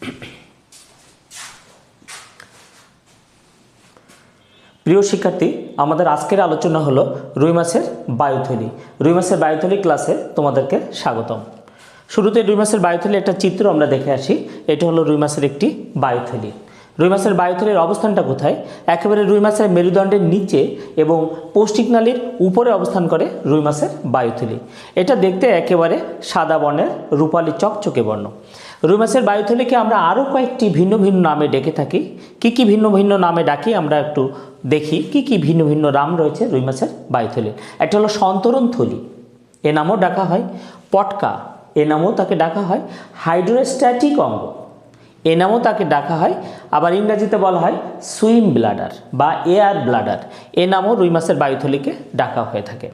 প্রিয় শিক্ষার্থী, আমাদের আজকের আলোচনা হলো রুই মাছের বায়ুথলি। রুই মাছের বায়ুথলি ক্লাসে তোমাদেরকে স্বাগতম। শুরুতে রুই মাছের বায়ুথলি একটা চিত্র আমরা দেখে আসি। এটা হলো রুই মাছের একটি বায়ুথলি। রুই মাছের বায়ুথলির অবস্থানটা কোথায়? একেবারে রুই মাছের মেরুদণ্ডের নিচে এবং পৌষ্টিক নালীর উপরে অবস্থান করে রুই মাছের বায়ুথলি। এটা দেখতে একেবারে সাদা বর্ণের রূপালী চকচকে বর্ণ। রুই মাছের বায়ুথলিকে আমরা আরও কয়েকটি ভিন্ন ভিন্ন নামে ডেকে থাকি। কি কি ভিন্ন ভিন্ন নামে ডাকি আমরা একটু দেখি। কি কি ভিন্ন ভিন্ন নাম রয়েছে রুই মাছের একটা হলো সন্তরণ থলি। এ নামও ডাকা হয়। পটকা। এ নামও তাকে ডাকা হয়। হাইড্রোস্ট্যাটিক অঙ্গ। এ নামও তাকে ডাকা হয়। আবার ইংরাজিতে বলা হয় সুইম ব্লাডার বা এয়ার ব্লাডার। এ নামও রুই মাছের বায়ুথলিকে ডাকা হয়ে থাকে।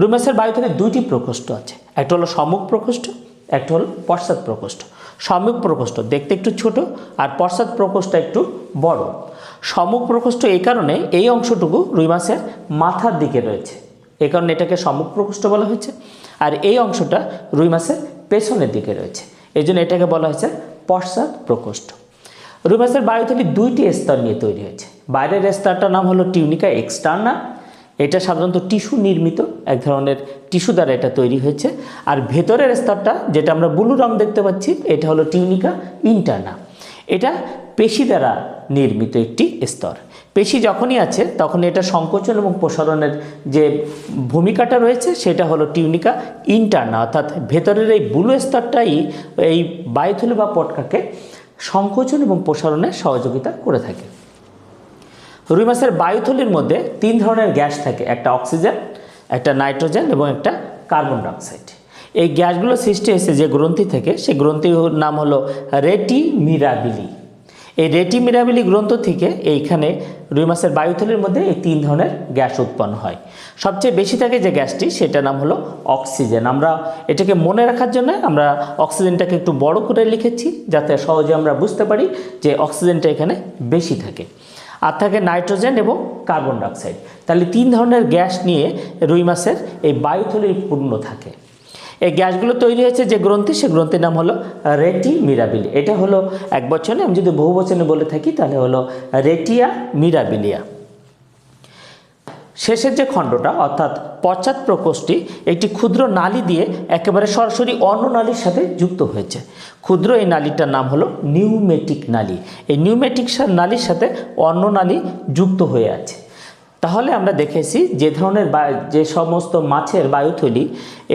রুই মাছের বায়ুথলির দুইটি প্রকোষ্ঠ আছে। একটা হলো সম্মুখ প্রকোষ্ঠ, একটা হলো পশ্চাৎ প্রকোষ্ঠ। সম্মুখ প্রকোষ্ঠ, দেখতে একটু ছোট আর পশ্চাৎ প্রকোষ্ঠ একটু বড়। সম্মুখ প্রকোষ্ঠ এই কারণে এই অংশটুকু রুই মাছের মাথার দিকে রয়েছে। এই কারণে এটাকে সম্মুখ প্রকোষ্ঠ বলা হয়েছে আর এই অংশটা রুই মাছের পেছনের দিকে রয়েছে। এই জন্য এটাকে বলা হয়েছে পশ্চাৎ প্রকোষ্ঠ। রুই মাছের বায়ুথলি দুইটি স্তর নিয়ে তৈরি হয়েছে। বাইরের স্তরটার নাম হলো টিউনিকা এক্সটার্না এটা সাধারণত টিস্যু নির্মিত, এক ধরনের টিস্যু দ্বারা এটা তৈরি হয়েছে। আর ভেতরের স্তরটা, যেটা আমরা ব্লু রং দেখতে পাচ্ছি, এটা হলো টিউনিকা ইন্টারনা। এটা পেশি দ্বারা নির্মিত একটি স্তর। পেশি যখনই আছে, তখন এটা সংকোচন এবং প্রসারণের যে ভূমিকাটা রয়েছে, সেটা হলো টিউনিকা ইন্টারনা। অর্থাৎ ভেতরের এই ব্লু স্তরটাই এই বায়ুথলি বা পটকাকে সংকোচন এবং প্রসারণে সহযোগিতা করে থাকে। রুই মাছের বায়ুথলির মধ্যে তিন ধরনের গ্যাস থাকে, একটা অক্সিজেন, একটা নাইট্রোজেন এবং একটা কার্বন ডাইঅক্সাইড। এই গ্যাসগুলো সৃষ্টি হয়েছে যে গ্রন্থি থেকে সেই গ্রন্থির নাম হলো রেটি মিরাবিলি এই রেটি মিরাবিলি গ্রন্থ থেকে এইখানে রুই মাছের বায়ুথলির মধ্যে এই তিন ধরনের গ্যাস উৎপন্ন হয়। সবচেয়ে বেশি থাকে যে গ্যাসটি, সেটার নাম হলো অক্সিজেন। আমরা এটাকে মনে রাখার জন্য আমরা অক্সিজেনটাকে একটু বড় করে লিখেছি, যাতে সহজে আমরা বুঝতে পারি যে অক্সিজেনটা এখানে বেশি থাকে। আর থাকে নাইট্রোজেন এবং কার্বন ডাইঅক্সাইড। তাহলে তিন ধরনের গ্যাস নিয়ে রুই মাছের এই বায়ুথলি পূর্ণ থাকে। এই গ্যাসগুলো তৈরি হয়েছে যে গ্রন্থি, সে গ্রন্থির নাম হলো রেটি মিরাবিলি এটা হলো এক বছরে আমি যদি বহু বছরে বলে থাকি, তাহলে হলো রেটিয়া মিরাবিলিয়া শেষের যে খণ্ডটা, অর্থাৎ পশ্চাৎ প্রকোষ্ঠটি, একটি ক্ষুদ্র নালী দিয়ে একেবারে সরাসরি অন্য নালীর সাথে যুক্ত হয়েছে। ক্ষুদ্র এই নালীটার নাম হলো নিউমেটিক নালী। এই নিউমেটিক নালীর সাথে অন্য নালী যুক্ত হয়ে আছে। তাহলে আমরা দেখেছি যে ধরনের যে সমস্ত মাছের বায়ুথলি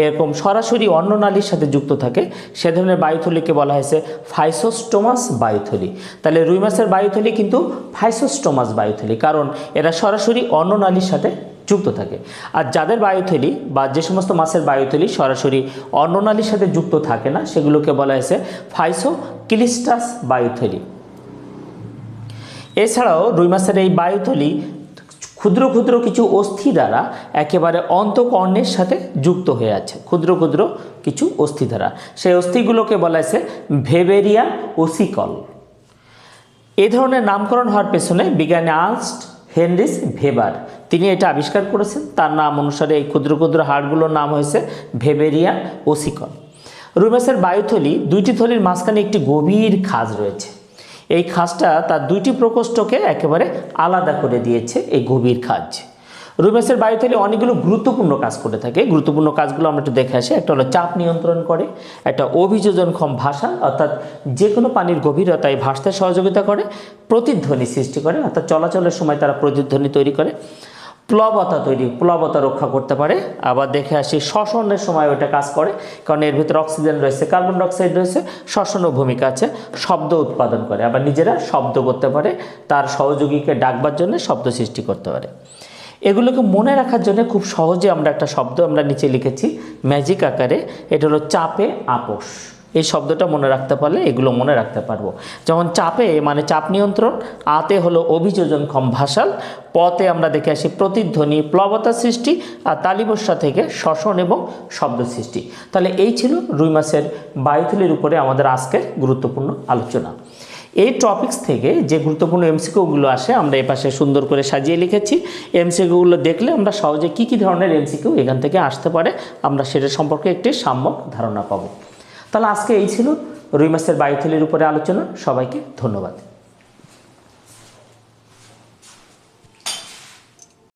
এরকম সরাসরি অন্য নালীর সাথে যুক্ত থাকে, সে ধরনের বায়ুথলিকে বলা হয়েছে ফাইসোস্টোমাস বায়ুথলি। তাহলে রুই মাছের বায়ুথলি কিন্তু ফাইসোস্টোমাস বায়ুথলি, কারণ এরা সরাসরি অন্য নালীর সাথে যুক্ত থাকে। আর যাদের বায়ুথলি বা যে সমস্ত মাছের বায়ুথলি সরাসরি অন্য নালীর সাথে যুক্ত থাকে না, সেগুলোকে বলা হয়েছে ফাইসো ক্লিস্টাস বায়ুথলি। এছাড়াও রুই মাছের এই বায়ুথলি ক্ষুদ্র ক্ষুদ্র কিছু অস্থি দ্বারা একেবারে অন্তকর্ণের সাথে যুক্ত হয়ে আছে। ক্ষুদ্র ক্ষুদ্র কিছু অস্থি দ্বারা। সেই অস্থিগুলোকে বলা হয়েছে ভেবেরিয়া ওসিকল এ ধরনের নামকরণ হওয়ার পেছনে বিজ্ঞানী আর্নস্ট হেনরিস ভেবার, তিনি এটা আবিষ্কার করেছেন। তার নাম অনুসারে এই ক্ষুদ্র ক্ষুদ্র হাড়গুলোর নাম হয়েছে ভেবেরিয়া ওসিকল রুই মাছের বায়ুথলি দুইটি থলির মাঝখানে একটি গভীর খাজ রয়েছে। এই খাজটা তার দুইটি প্রকোষ্ঠকে একেবারে আলাদা করে দিয়েছে এই গভীর খাজ। রুমেসের বায়ুথলি অনেকগুলো গুরুত্বপূর্ণ কাজ করে থাকে। গুরুত্বপূর্ণ কাজগুলো আমরা একটু দেখে আসি। একটা হলো চাপ নিয়ন্ত্রণ করে, একটা অভিযোজনক্ষম ভাষা, অর্থাৎ যে কোনো পানির গভীরতায় ভাসতে সহযোগিতা করে, প্রতিধ্বনি সৃষ্টি করে, অর্থাৎ চলাচলের সময় তারা প্রতিধ্বনি তৈরি করে। প্লবতা তৈরি, প্লবতা রক্ষা করতে পারে। আবার দেখে আসি শ্বসনের সময় ওটা কাজ করে, কারণ এর ভিতরে অক্সিজেন রয়েছে, কার্বন ডাইঅক্সাইড রয়েছে, শ্বসনও ভূমিকা আছে, শব্দ উৎপাদন করে। আবার নিজেরা শব্দ করতে পারে, তার সহযোগীকে ডাকবার জন্য শব্দ সৃষ্টি করতে পারে। এগুলোকে মনে রাখার জন্য খুব সহজে আমরা একটা শব্দ আমরা নিচে লিখেছি, ম্যাজিক আকারে, এটা হলো চাপে, আপোষ। এই শব্দটা মনে রাখতে পারলে এগুলো মনে রাখতে পারব। যেমন চাপে মানে চাপ নিয়ন্ত্রণ, আতে হলো অভিযোজনক্ষম ভাষাল পথে আমরা দেখে আসি প্রতিধ্বনি, প্লবতা সৃষ্টি আর তালিবস্যা থেকে শ্বসন এবং শব্দ সৃষ্টি। তাহলে এই ছিল রুই মাসের বায়ুথলির উপরে আমাদের আজকের গুরুত্বপূর্ণ আলোচনা। এই টপিকস থেকে যে গুরুত্বপূর্ণ এমসিকিউগুলো আসে আমরা এই পাশে সুন্দর করে সাজিয়ে লিখেছি। এমসিকিউগুলো দেখলে আমরা সহজে কী কী ধরনের এমসিকিউ এখান থেকে আসতে পারে, আমরা সেটা সম্পর্কে একটি সাম্যক ধারণা পাবো। তাহলে আজকে এই ছিল রুই মাছের বায়ুথলির উপরে আলোচনা। সবাইকে ধন্যবাদ।